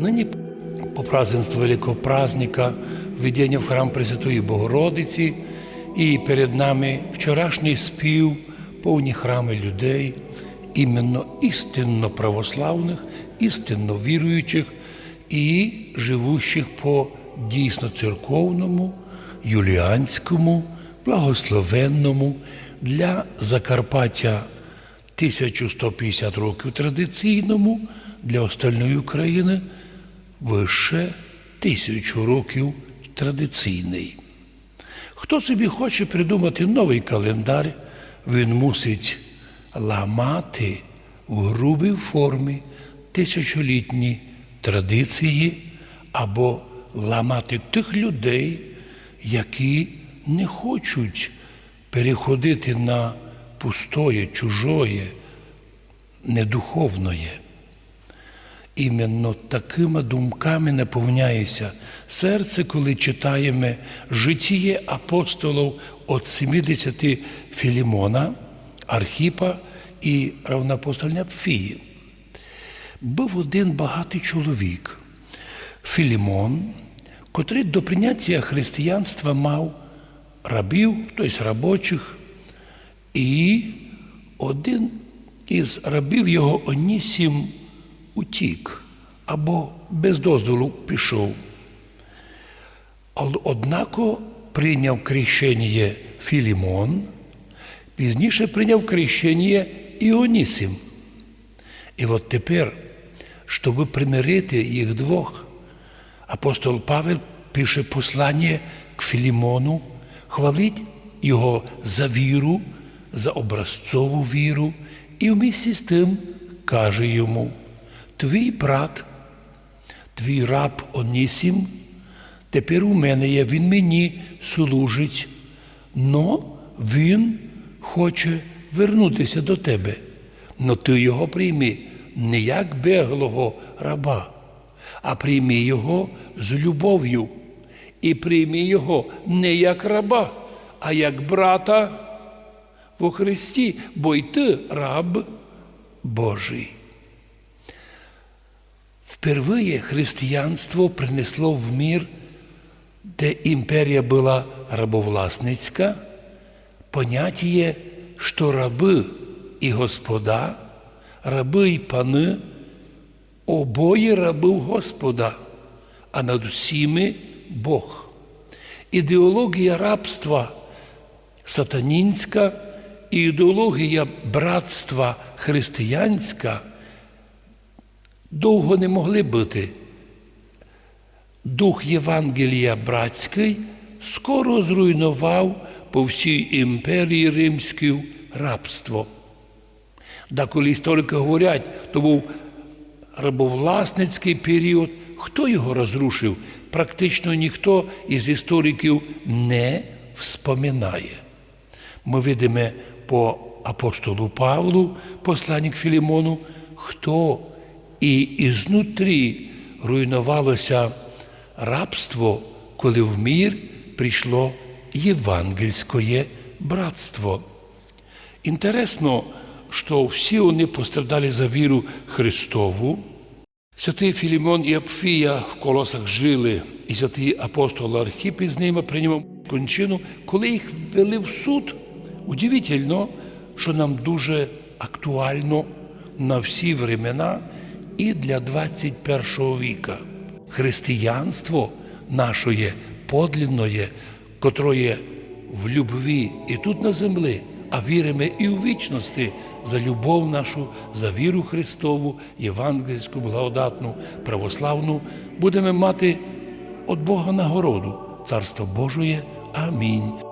Нині по празднеству Великого праздника, введення в храм Пресвятої Богородиці, і перед нами вчорашній спів, повні храми людей, іменно істинно православних, істинно віруючих і живущих по дійсно церковному, юліанському, благословенному для Закарпаття 1150 років традиційному, для остальної України вище тисячу років традиційний. Хто собі хоче придумати новий календар, він мусить ламати в грубій формі тисячолітні традиції або ламати тих людей, які не хочуть переходити на пустоє, чужоє, недуховноє. Іменно такими думками наповняється серце, коли читаємо житіє апостолів від 70 Філімона, Архіпа і равноапостольня Пфії. Був один багатий чоловік, Філімон, котрий до прийняття християнства мав рабів, тобто робочих, і один із рабів його Онісім утік або без дозволу пішов. Однако прийняв крещення Філімон, пізніше прийняв крещення Іонісим. І от тепер, щоб примирити їх двох, апостол Павел пише послання к Філімону, хвалить його за віру, за образцову віру, і вмісті з тим каже йому: Твій брат, твій раб Онісім, тепер у мене є, він мені служить, но він хоче вернутися до тебе. Но ти його прийми не як беглого раба, а прийми його з любов'ю. І прийми його не як раба, а як брата во Христі, бо й ти раб Божий. Впервые християнство принесло в мир, де імперія була рабовласницька, поняття, що раби і господа, раби і пани, обоє раби Господа, а над усіми Бог. Ідеологія рабства сатанінська і ідеологія братства християнська довго не могли бути. Дух Євангелія братський скоро зруйнував по всій імперії римській рабство. Да, коли історики говорять, то був рабовласницький період, хто його розрушив? Практично ніхто із істориків не вспоминає. Ми видимо по апостолу Павлу, посланник Філімону, хто і ізнутрі руйнувалося рабство, коли в мір прийшло євангельське братство. Інтересно, що всі вони пострадали за віру Христову. Святий Філімон і Апфія в колосах жили, і святий апостол Архіп із ними прийняв кончину, коли їх ввели в суд. Удивительно, що нам дуже актуально на всі времена і для 21 віка. Християнство нашої подлинної, котроє в любві і тут на землі, а віримо і у вічності за любов нашу, за віру Христову, євангельську, благодатну, православну, будемо мати від Бога нагороду. Царство Божоє. Амінь.